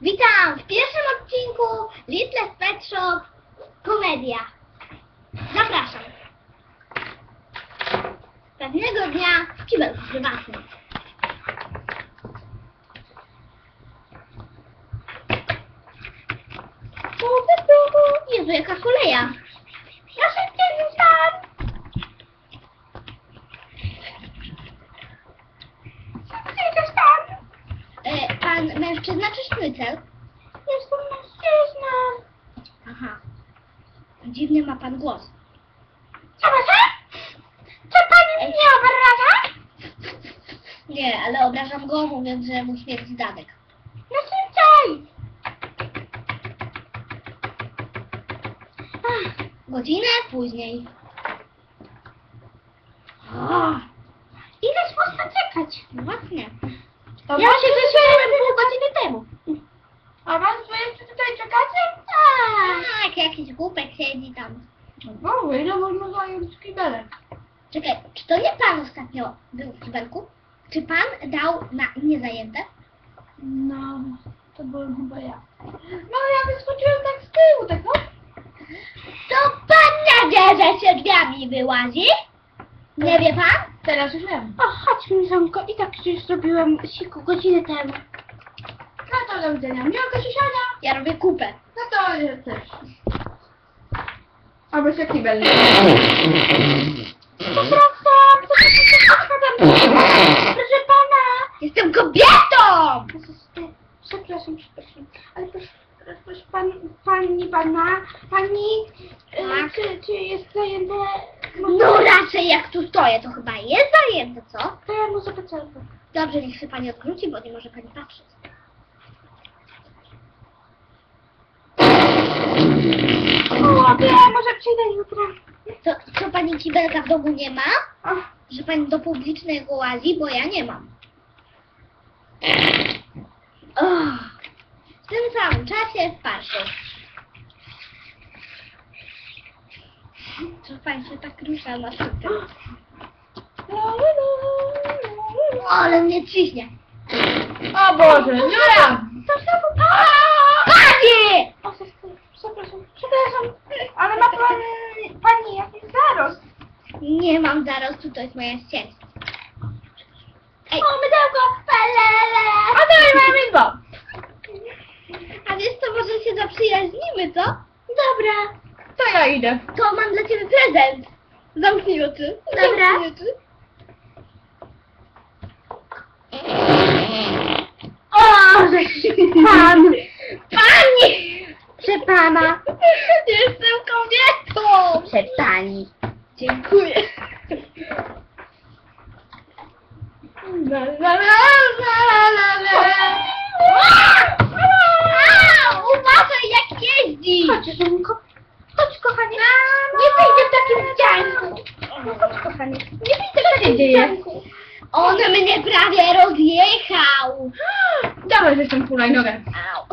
Witam w pierwszym odcinku Little Pet Shop Komedia. Zapraszam. Pewnego dnia w kibelku prywatnym. Jezu, jaka koleja. Ja szybciej rzucam. Idziesz tam. E, pan czy sznycel? Jestem mężczyzną. Aha. Dziwny ma pan głos. Przepraszam? Czy pani mnie obraża? Nie, ale obrażam go, mówiąc, że mu śmierdzi zadek. No szybciej! Ach, Godzinę później. O, ileż można czekać? No właśnie. To Ja się wyszedłem pół godziny temu. A was wy jeszcze tutaj czekacie? Tak, jakiś głupek siedzi tam. No, ile można zająć kibelek? Czekaj, czy to nie pan ostatnio był w kibelku? Czy pan dał na niezajęte? No, to byłem chyba ja. No, ja wyskoczyłem tak z tyłu, tak no. To pan nadzieja, że się drzwiami wyłazi? Nie wie pan? Teraz już wiem. O, chodź Mizonko, i tak już zrobiłem siku godzinę temu. No to do widzenia. Miłego siusiania. Ja robię kupę. No to ja też. Albo się kibel. Proszę pana. Jestem kobietą! Przepraszam, przepraszam. Ale proszę, proszę pan, pani, pana, pani, Tak. e, czy, czy jest zajęte? No raczej jak tu stoję, to chyba jest zajęte, co? To ja mu zapytam. Dobrze, niech się pani odwróci, bo nie może pani patrzeć. O, wiem, może przyjdę jutro. Co, co pani kibelka w domu nie ma? O, Że pani do publicznego łazi, bo ja nie mam. W tym samym czasie w parku. Pani się tak rusza na szybko? Ale mnie ciśnie. O Boże, Jura! To znowu Pani! O, przepraszam, przepraszam, ale ma pan, pani jakiś zarost. Nie mam zarostu, to jest moja ścieżka. Ej, O, mydełko! A to i mam idło. a wiesz co, może się zaprzyjaźnimy, co? Dobra. To ja idę. To mam dla ciebie prezent. Zamknij oczy. Dobra. Zamknij oczy. O, żeś pan! Pani! Proszę pana. Jestem kobietą! Proszę pani. Dziękuję. La, la, la, la. Au! Uważaj jak jeździ! Chodź, Żonko. Chodź, kochanie. Nie wyjdzie w takim wdzianku. No chodź, kochanie. Nie takim dzieje? On mnie prawie rozjechał. Dawaj, że jestem hulajnogę. Au.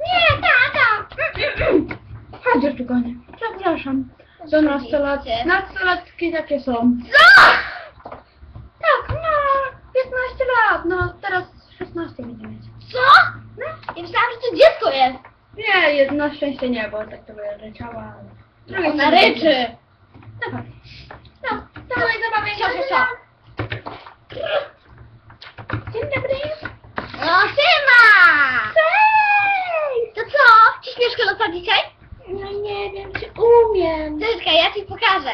Nie, tata! Chodź, kochanie. Przepraszam. Do nastolat... nastolatki takie są. Co? Tak, no, 15 lat, no teraz 16 będzie mieć. Co? Ja myślałam, że to dziecko jest. Nie, jedno szczęście nie, bo tak to by ryczała. ale- Ona ryczy. No, dawaj, nie wiem, czy umiem. Czekaj, ja ci pokażę.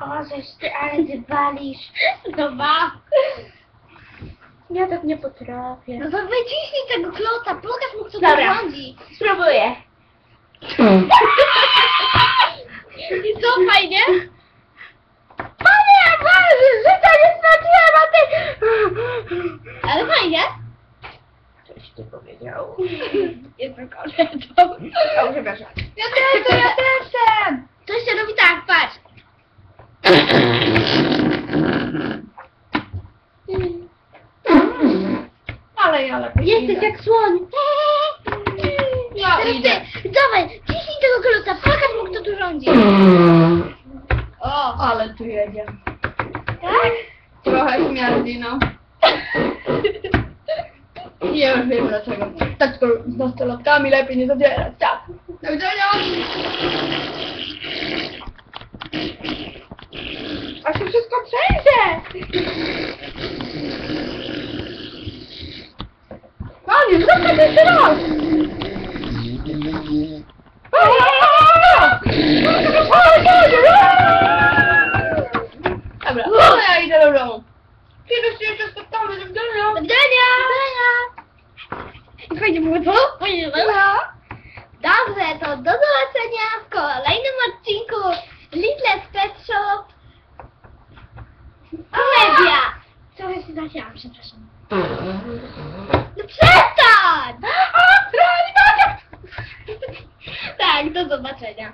O, żeś ty, ale ty walisz. Dobra. Ja tak nie potrafię. No to wyciśnij tego kloca, pokaż mu kto Dobra. to rządzi. Spróbuję. I co, fajnie? Panie, Boże, życia nie straciłem, a ty... Ale fajnie. Coś ty powiedział. Jestem kobietą. O, przepraszam. Ja też, to ja też chcę. To się robi tak, patrz. Ale ja lepiej Jesteś idę. jak słoń. Ja Teraz idę. ty, dawaj, ciśnij tego kloca, pokaż mu kto tu rządzi. O, Ale tu jedzie. tak? Trochę śmierdzi, no. Nie wiem, wiem dlaczego. Tak to z nastolatkami lepiej nie zabierać. Tak. Do widzenia. A się wszystko trzęsie. Panie, zrób tak jeszcze raz. Było. Dobrze, to do zobaczenia w kolejnym odcinku Little Pet Shop Komedia! Trochę się zasiałam, przepraszam. No przestań! Tak, do zobaczenia.